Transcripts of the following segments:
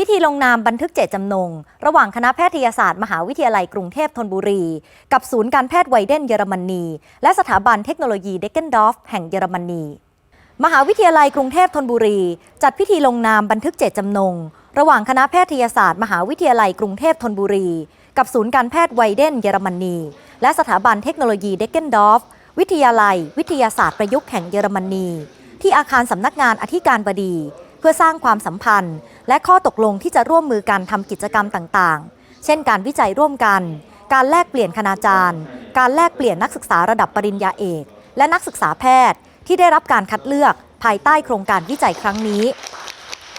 พิธีลงนามบันทึกเจตจำนง ระหว่างคณะแพทยศาสตร์มหาวิทยาลัยกรุงเทพธนบุรี กับศูนย์การแพทย์ไวเดนเยอรมนี และสถาบันเทคโนโลยีเดกเกนดอฟแห่งเยอรมนี มหาวิทยาลัยกรุงเทพธนบุรี จัดพิธีลงนามบันทึกเจตจำนง ระหว่างคณะแพทยศาสตร์ มหาวิทยาลัยกรุงเทพธนบุรี กับศูนย์การแพทย์ไวเดนเยอรมนี และสถาบันเทคโนโลยีเดกเกนดอฟวิทยาลัย วิทยาศาสตร์ประยุกต์แห่งเยอรมนี ที่อาคารสำนักงานอธิการบดี เพื่อสร้างความสัมพันธ์ และข้อตกลงที่จะร่วมมือกันทำกิจกรรมต่างๆ เช่น การวิจัยร่วมกัน การแลกเปลี่ยนคณาจารย์ การแลกเปลี่ยนนักศึกษาระดับปริญญาเอก และนักศึกษาแพทย์ ที่ได้รับการคัดเลือกภายใต้โครงการวิจัยครั้งนี้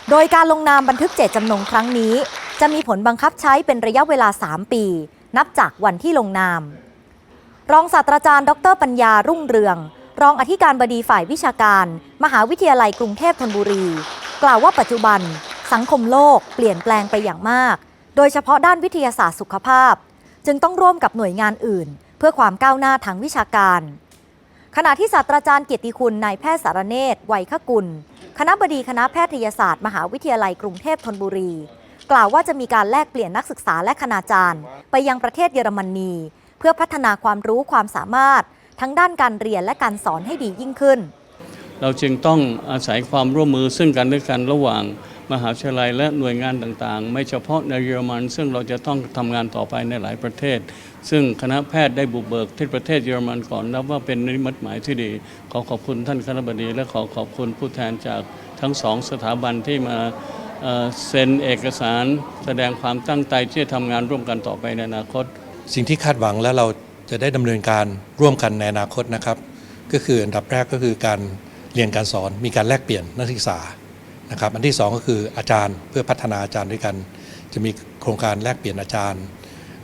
โดยการลงนามบันทึกเจตจำนงครั้งนี้ จะมีผลบังคับใช้เป็นระยะเวลา 3 ปี นับจากวันที่ลงนาม รองศาสตราจารย์ ดรปัญญารุ่งเรือง รองอธิการบดีฝ่ายวิชาการ มหาวิทยาลัยกรุงเทพธนบุรี กล่าวว่าปัจจุบัน สังคมโลกเปลี่ยนแปลงไปอย่างมาก โดยเฉพาะด้านวิทยาศาสตร์สุขภาพ จึงต้องร่วมกับหน่วยงานอื่น เพื่อความก้าวหน้าทางวิชาการ ขณะที่ศาสตราจารย์เกียรติคุณนายแพทย์สารเนตรไวยคกุล คณะบดีคณะแพทยศาสตร์ มหาวิทยาลัยกรุงเทพธนบุรี กล่าวว่าจะมีการแลกเปลี่ยนนักศึกษาและคณาจารย์ ไปยังประเทศเยอรมนี เพื่อพัฒนาความรู้ความสามารถ ทั้งด้านการเรียนและการสอนให้ดียิ่งขึ้น เราจึงต้องอาศัยความร่วมมือซึ่งกันและกันระหว่างมหาวิทยาลัยและหน่วยงานต่างๆ ไม่เฉพาะในเยอรมัน ซึ่งเราจะต้องทำงานต่อไปในหลายประเทศ ซึ่งคณะแพทย์ได้บุกเบิกที่ประเทศเยอรมันก่อนนับว่าเป็นนิมิตหมายที่ดี ขอขอบคุณท่านคณะบดี และขอขอบคุณผู้แทนจากทั้งสองสถาบันที่มาเอ่อเซ็นเอกสารแสดงความตั้งใจที่จะทำงานร่วมกันต่อไปในอนาคต สิ่งที่คาดหวังและเราจะได้ดำเนินการร่วมกันในอนาคตนะครับ ก็คืออันดับแรกก็คือการ เรียนการสอนมีการแลกเปลี่ยนนักศึกษานะครับอันที่สองก็คืออาจารย์เพื่อพัฒนาอาจารย์ด้วยกัน จะมีโครงการแลกเปลี่ยนอาจารย์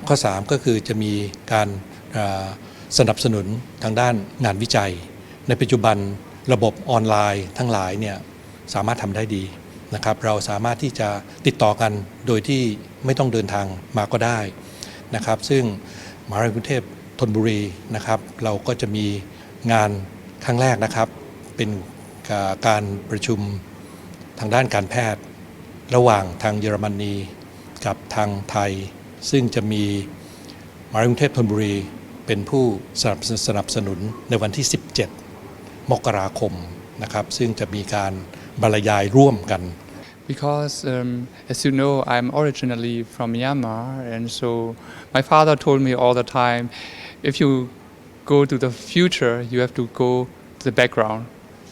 ข้อ 3 ก็คือจะมีการสนับสนุนทางด้านงานวิจัย ในปัจจุบันระบบออนไลน์ทั้งหลายเนี่ยสามารถทำได้ดีนะครับเราสามารถที่จะติดต่อกันโดยที่ไม่ต้องเดินทางมาก็ได้นะครับซึ่งมหาวิทยาลัยกรุงเทพธนบุรีนะครับเราก็จะมีงานครั้งแรกนะครับ เป็นการประชุมทางด้านการแพทย์ ระหว่างทางเยอรมนีกับทางไทย ซึ่งจะมีมหาวิทยาลัยกรุงเทพธนบุรีเป็นผู้สนับสนับสนุนในวันที่ 17 มกราคมนะครับซึ่งจะมีการบรรยายร่วมกัน because um, as you know i'm originally from myanmar and so my father told me all the time if you go to the future you have to go to the background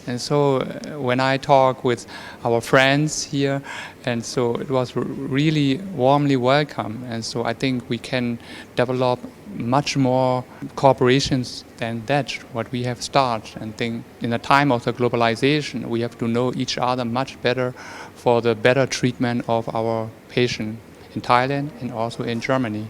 and so uh, when i talk with our friends here and so it was really warmly welcome. And so i think we can develop much more cooperations than that what we have started. And think in the time of the globalization we have to know each other much better for the better treatment of our patient in thailand and also in germany